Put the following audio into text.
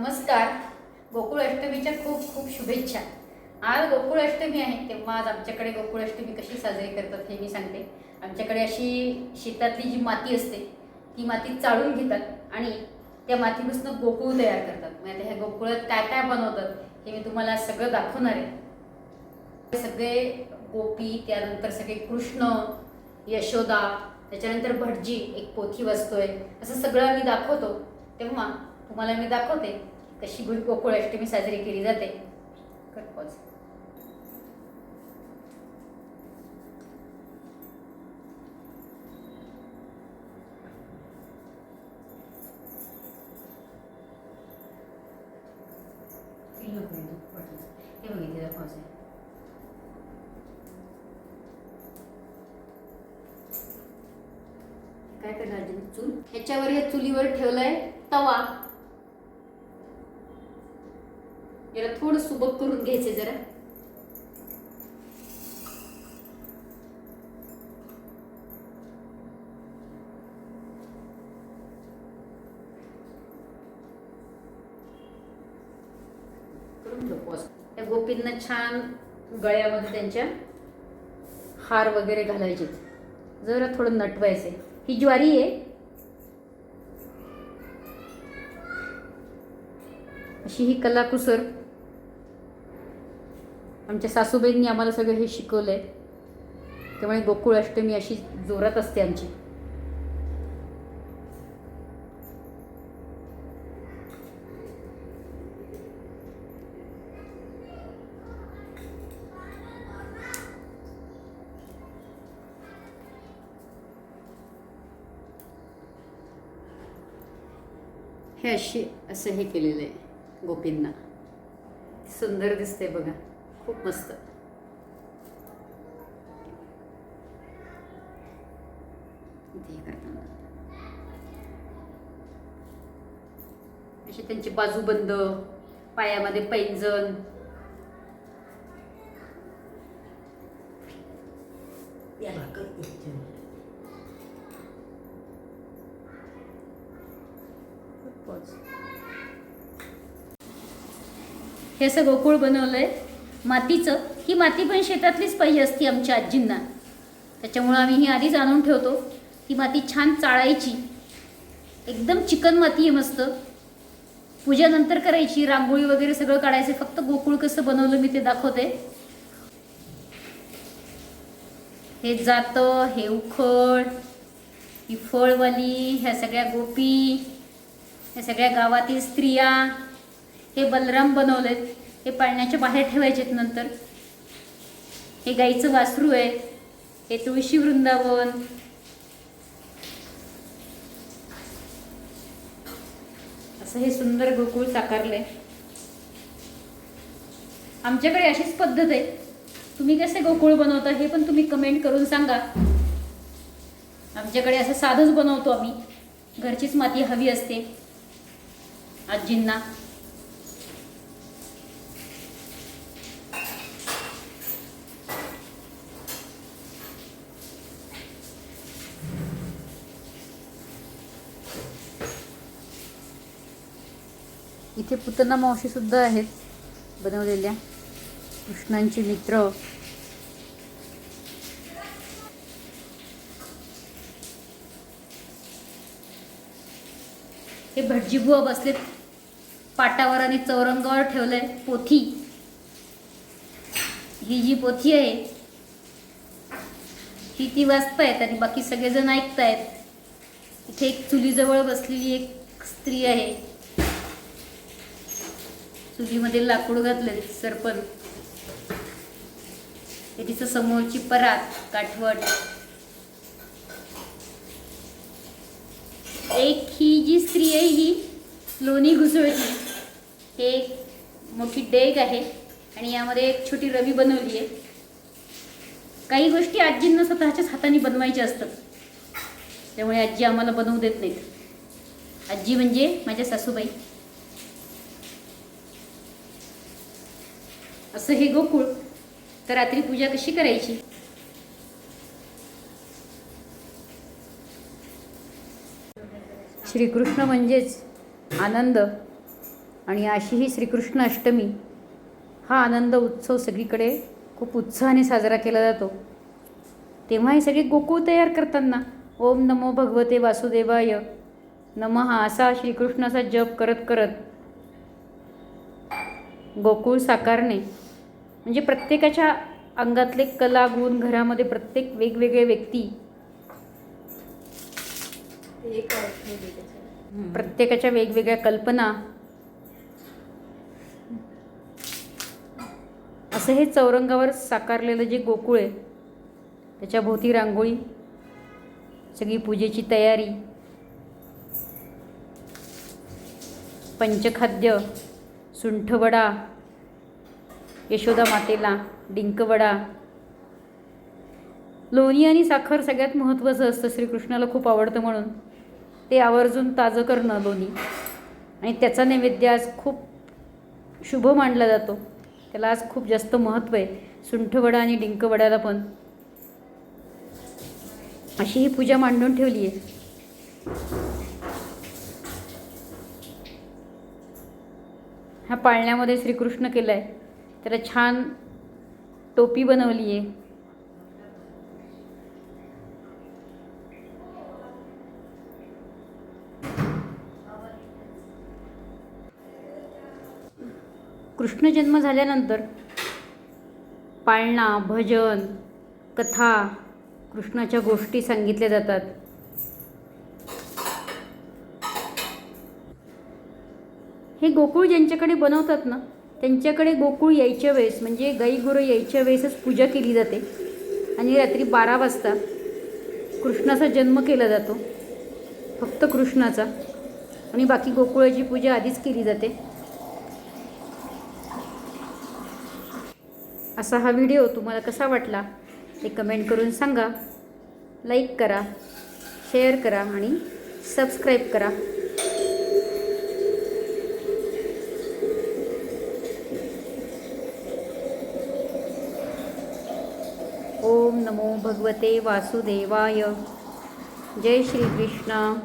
नमस्कार. गोकुळ अष्टमीच्या खूप खूप शुभेच्छा. आज गोकुळ अष्टमी आहे तेव्हा आज आमच्याकडे गोकुळ अष्टमी कशी साजरी करतात हे मी सांगते. आमच्याकडे अशी शेतातली जी माती असते ती माती चाळून घेतात आणि त्या मातीपासून गोकुळ तयार करतात. म्हणजे आता ह्या गोकुळात काय काय बनवतात हे मी तुम्हाला सगळं दाखवणार आहे. सगळे गोपी त्यानंतर सगळे कृष्ण यशोदा त्याच्यानंतर भटजी एक पोथी वाचतोय. असं सगळं मी दाखवतो. तेव्हा तुम्हाला मी दाखवते तशी गो- गोकुळाष्टमी साजरी केली जाते? कर हे नको आहे. काय करणार चूल? ह्याच्यावर या चुलीवर ठेवलाय तवा. याला थोडं सुबक करून घ्यायचे जरा. त्या गोपींना छान गळ्यामध्ये त्यांच्या हार वगैरे घालायचे. जरा थोडं नटवायचे ही ज्वारी आहे. अशी ही कलाकुसर. आमच्या सासूबाईंनी आम्हाला सगळं हे शिकवलं आहे त्यामुळे गोकुळ अष्टमी अशी जोरात असते आमची. हे अशी असं हे केलेलं आहे गोपींना. सुंदर दिसते बघा. खूप मस्त. असे त्यांचे बाजूबंद पायामध्ये पैंजण. हे असं गोकुळ बनवलंय. मातीचं ही माती पण शेतातलीच पाहिजे असती आमच्या आजींना. त्याच्यामुळं आम्ही ही आधीच आणून ठेवतो. ही माती छान चाळायची. एकदम चिकन माती आहे मस्त. पूजा नंतर करायची रांगोळी वगैरे सगळं काढायचं. फक्त गोकुळ कसं बनवलं मी ते दाखवते. हे जातं हे उखळ ही फळवाली ह्या सगळ्या गोपी ह्या सगळ्या गावातील स्त्रिया हे बलराम बनवलेत. हे पाळण्याच्या बाहेर ठेवायचेत नंतर. हे गाईचं वासरू आहे. हे तुळशी वृंदावन. असं हे सुंदर गोकुळ साकारलंय. आमच्याकडे अशीच पद्धत आहे. तुम्ही कसे गोकुळ बनवता हे पण तुम्ही कमेंट करून सांगा. आमच्याकडे असं साधंच बनवतो आम्ही. घरचीच माती हवी असते. आजींना. इथे पुतना मावशीसुद्धा आहेत बनवलेल्या. कृष्णांचे मित्र. हे भटजीबुवा बसलेत. पाटावर आणि चौरंगावर ठेवलंय पोथी. ही जी पोथी आहे ही ती वाचतायत आणि बाकी सगळेजण ऐकतायत. इथे एक चुलीजवळ बसलेली एक स्त्री आहे. चुलीमध्ये लाकूड घातले सरपण. हे तिचं समोरची परात काठवट. एक ही जी स्त्री आहे ही लोणी घुसळती हे एक मोठी डेग आहे आणि यामध्ये एक छोटी रवी बनवली आहे. काही गोष्टी आजींना स्वतःच्याच हाताने बनवायच्या असतात. त्यामुळे आजी आम्हाला बनवू देत नाहीत. आजी म्हणजे माझ्या सासूबाई. असं हे गोकुळ तर रात्री पूजा कशी करायची? श्रीकृष्ण म्हणजेच आनंद आणि अशी ही श्रीकृष्ण अष्टमी हा आनंद उत्सव सगळीकडे खूप उत्साहाने साजरा केला जातो. तेव्हा हे सगळे गोकुळ तयार करताना ओम नमो भगवते वासुदेवाय नमः असा श्रीकृष्णाचा जप करत करत गोकुळ साकारणे. म्हणजे प्रत्येकाच्या अंगातले कला गुण घरामध्ये प्रत्येक वेगवेगळे व्यक्ती. प्रत्येकाच्या वेगवेगळ्या कल्पना. असं हे चौरंगावर साकारलेलं जे गोकुळ आहे त्याच्या भोवती रांगोळी सगळी पूजेची तयारी पंचखाद्य सुंठवडा यशोदा मातेला डिंकवडा. लोणी आणि साखर सगळ्यात महत्त्वाचं असतं श्रीकृष्णाला खूप आवडतं म्हणून. ते आवर्जून ताजं करणं लोणी. आणि त्याचा नैवेद्य आज खूप शुभ मानला जातो. त्याला आज खूप जास्त महत्त्व आहे. सुंठवडा आणि डिंकवड्याला पण. अशी ही पूजा मांडून ठेवली आहे ह्या पाळण्यामध्ये श्रीकृष्ण केलं आहे त्याला छान टोपी बनवली आहे. कृष्ण जन्म झाल्यानंतर पाळणा भजन कथा कृष्णाच्या गोष्टी सांगितल्या जातात. हे गोकुळ ज्यांच्याकडे बनवतात ना त्यांच्याकडे गोकुळ यायच्या वेळेस म्हणजे गाई गुरं यायच्या वेळेसच पूजा केली जाते. आणि रात्री बारा वाजता कृष्णाचा जन्म केला जातो. फक्त कृष्णाचा. आणि बाकी गोकुळाची पूजा आधीच केली जाते. असा हा व्हिडिओ तुम्हाला कसा वाटला ते कमेंट करून सांगा. लाईक करा शेअर करा आणि सबस्क्राईब करा ओम नमो भगवते वासुदेवाय. जय श्रीकृष्ण.